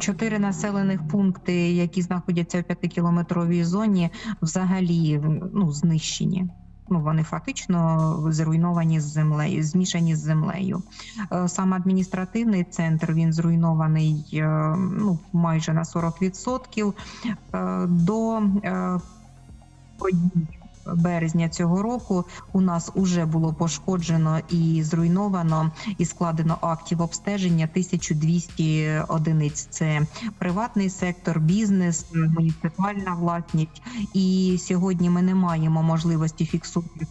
Чотири населених пункти, які знаходяться в п'ятикілометровій зоні, взагалі ну знищені. Ну вони фактично зруйновані з землею, змішані з землею. Е, Сам адміністративний центр він зруйнований е, ну майже на 40%. Е, До подій березня цього року у нас уже було пошкоджено і зруйновано і складено актів обстеження 1200 одиниць. Це приватний сектор, бізнес, муніципальна власність. І сьогодні ми не маємо можливості фіксувати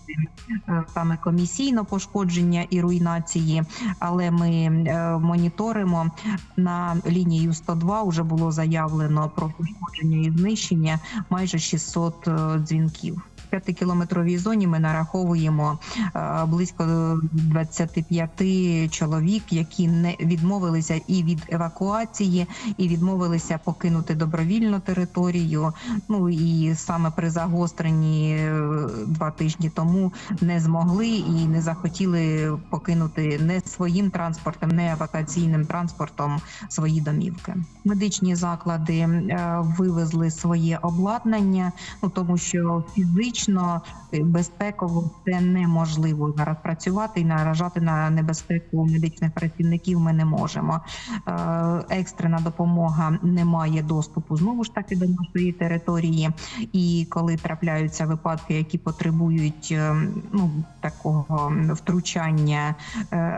е, саме комісійно пошкодження і руйнації, але ми е, моніторимо на лінію 102 Вже було заявлено про пошкодження і знищення майже 600 е, дзвінків. В п'ятикілометровій зоні ми нараховуємо е, близько 25 чоловік, які не відмовилися і від евакуації, і відмовилися покинути добровільно територію. Ну і саме при загостренні е, два тижні тому не змогли і не захотіли покинути не своїм транспортом, не евакуаційним транспортом свої домівки. Медичні заклади е, вивезли своє обладнання, ну тому що фізично е, безпеково це неможливо зараз працювати і наражати на небезпеку медичних працівників. Ми не можемо. Е, Екстрена допомога не має доступу знову ж таки до нашої території. І коли трапляються випадки, які потребують е, ну такого втручання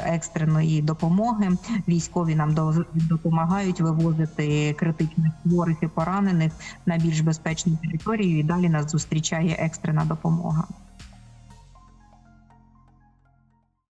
екстреної допомоги, військові нам до- допомагають вивозити критичних хворих і поранених на більш безпечну територію. І далі нас зустрічає екстрена допомога.